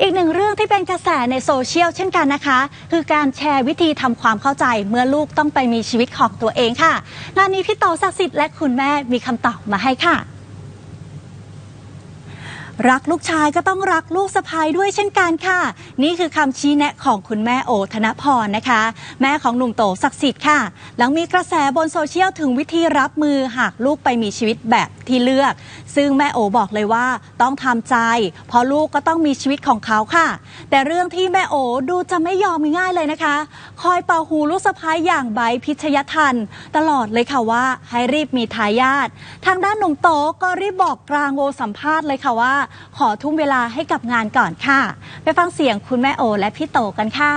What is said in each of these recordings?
อีกหนึ่งเรื่องที่เป็นกระแสในโซเชียลเช่นกันนะคะ คือการแชร์วิธีทำความเข้าใจเมื่อลูกต้องไปมีชีวิตของตัวเองค่ะ งานนี้พี่โตศักดิ์สิทธิ์และคุณแม่มีคำตอบมาให้ค่ะ รักลูกชายก็ต้องรักลูกสะพ้ายด้วยเช่นกันค่ะ นี่คือคำชี้แนะของคุณแม่โอธนพรนะคะ แม่ของหนุ่มโตศักดิ์สิทธิ์ค่ะ หลังมีกระแสบนโซเชียลถึงวิธีรับมือหากลูกไปมีชีวิตแบบที่เลือก ซึ่งแม่โอบอกเลยว่าต้องทำใจ เพราะลูกก็ต้องมีชีวิตของเขาค่ะ แต่เรื่องที่แม่โอดูจะไม่ยอมง่ายเลยนะคะ คอยเป่าหูลูกสะพ้ายอย่างใบพิชยทัน ตลอดเลยค่ะว่าให้รีบมีทายาททางด้านหนุ่มโตก็รีบบอกกลางโวสัมภาษณ์เลยค่ะว่าขอทุ่มเวลาให้กับงานก่อนค่ะ ไปฟังเสียงคุณแม่โอ และพี่โตกันค่ะ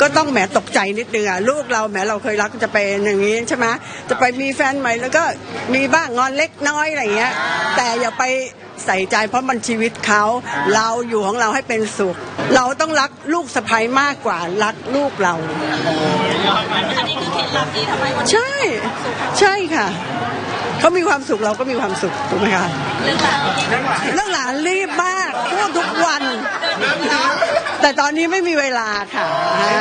ก็ต้องแหมตกใจนิดนึงอะลูกเราแหมเราเคยรักจะไปอย่างนี้ใช่ไหมจะไปมีแฟนใหม่แล้วก็มีบ้างงอนเล็กน้อยอะไรเงี้ย แต่อย่าไปใส่ใจเพราะมันชีวิตเขาเราอยู่ของเราให้เป็นสุข เราต้องรักลูกสะใภ้มากกว่ารักลูกเราอันนี้คือเคล็ดลับที่ทำให้วันใช่ ใช่ค่ะเขามีความสุขเราก็มีความสุขถูกไหมคะ เรื่องราวเรื่องหลานรีบมากพูดทุกวัน แต่ตอนนี้ไม่มีเวลาค่ะอ่า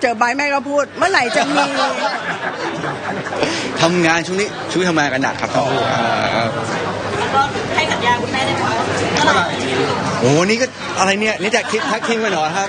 เจอใบแม่ก็พูด เมื่อไหร่จะมี ทำงานช่วงนี้ช่วงนี้ทำงานกันหนักครับทั้งคู่อ่าก็ให้สัญญาคุณแม่ได้ไหมว่าเมื่อไหร่โอ้โหนี่ก็อะไรเนี่ยนี่จะคิดทักทิ้งไปเหรอครับ